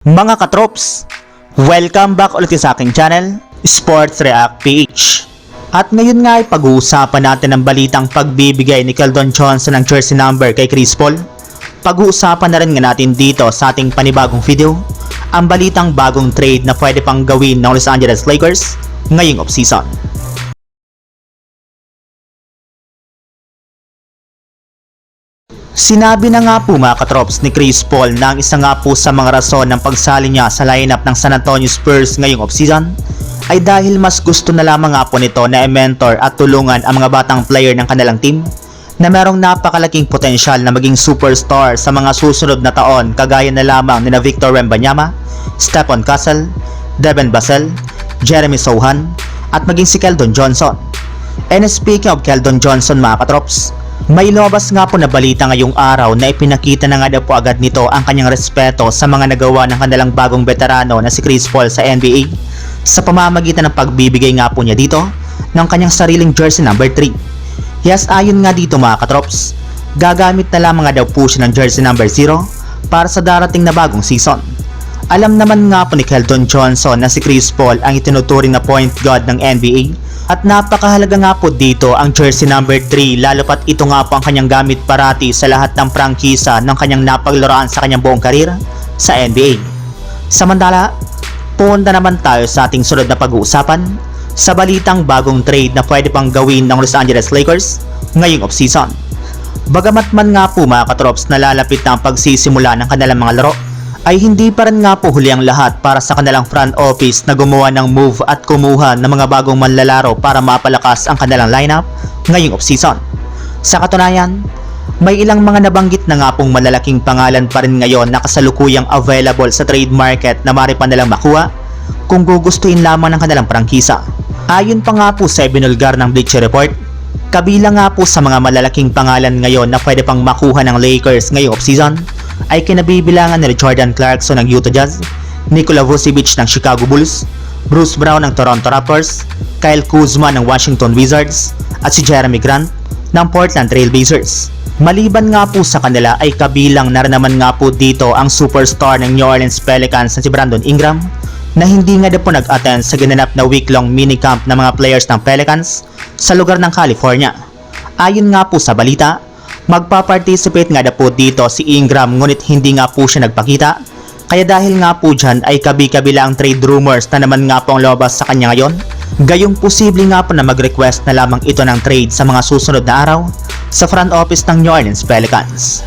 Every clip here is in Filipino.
Mga katrops, welcome back ulit sa aking channel, Sports React PH. At ngayon nga ay pag-uusapan natin ang balitang pagbibigay ni Keldon Johnson ng jersey number kay Chris Paul. Pag-uusapan na rin nga natin dito sa ating panibagong video, ang balitang bagong trade na pwede pang gawin ng Los Angeles Lakers ngayong offseason. Sinabi na nga po mga katrops ni Chris Paul na ang isa nga po sa mga rason ng pagsali niya sa lineup ng San Antonio Spurs ngayong offseason ay dahil mas gusto na lamang nga po nito na i-mentor at tulungan ang mga batang player ng kanilang team na merong napakalaking potensyal na maging superstar sa mga susunod na taon kagaya na lamang ni na Victor Wembanyama, Stephon Castle, Devin Basel, Jeremy Sohan at maging si Keldon Johnson. And speaking of Keldon Johnson mga katrops, may lumabas nga po na balita ngayong araw na ipinakita na nga daw po agad nito ang kanyang respeto sa mga nagawa ng kanilang bagong veterano na si Chris Paul sa NBA sa pamamagitan ng pagbibigay nga po niya dito ng kanyang sariling jersey number 3. Yes, ayon nga dito mga katrops, gagamit na lamang nga daw po siya ng jersey number 0 para sa darating na bagong season. Alam naman nga po ni Keldon Johnson na si Chris Paul ang itinuturing na point guard ng NBA at napakahalaga nga po dito ang jersey number 3 lalo pat ito nga po ang kanyang gamit parati sa lahat ng prangkisa ng kanyang napaglaruan sa kanyang buong karir sa NBA. Samantala, punta naman tayo sa ating sunod na pag-uusapan sa balitang bagong trade na pwede pang gawin ng Los Angeles Lakers ngayong offseason. Bagamat man nga po mga katrops na lalapit na ang pagsisimula ng kanilang mga laro, ay hindi pa rin nga po huli ang lahat para sa kanilang front office na gumawa ng move at kumuha ng mga bagong manlalaro para mapalakas ang kanilang lineup ngayong offseason. Sa katunayan, may ilang mga nabanggit na nga pong malalaking pangalan pa rin ngayon na kasalukuyang available sa trade market na mari pa nilang makuha kung gugustuhin lamang ng kanilang prangkisa. Ayon pa nga po sa ibinulgar ng Bleacher Report, kabilang nga po sa mga malalaking pangalan ngayon na pwede pang makuha ng Lakers ngayong offseason ay kinabibilangan ni Jordan Clarkson ng Utah Jazz, Nikola Vucevic ng Chicago Bulls, Bruce Brown ng Toronto Raptors, Kyle Kuzma ng Washington Wizards, at si Jeremy Grant ng Portland Trail Blazers. Maliban nga po sa kanila ay kabilang na rin naman nga po dito ang superstar ng New Orleans Pelicans na si Brandon Ingram na hindi nga po nag-attend sa ginanap na week-long minicamp ng mga players ng Pelicans sa lugar ng California. Ayon nga po sa balita, magpa-participate nga daw po dito si Ingram ngunit hindi nga po siya nagpakita kaya dahil nga po dyan ay kabi-kabila ang trade rumors na naman nga po ang lobas sa kanya ngayon. Gayong posible nga po na mag-request na lamang ito ng trade sa mga susunod na araw sa front office ng New Orleans Pelicans.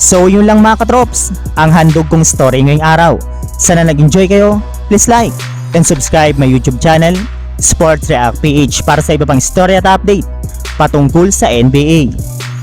So yun lang mga katrops, ang handog kong story ngayong araw. Sana nag-enjoy kayo, please like and subscribe my YouTube channel, Sports React PH para sa iba pang story at update patungkol sa NBA.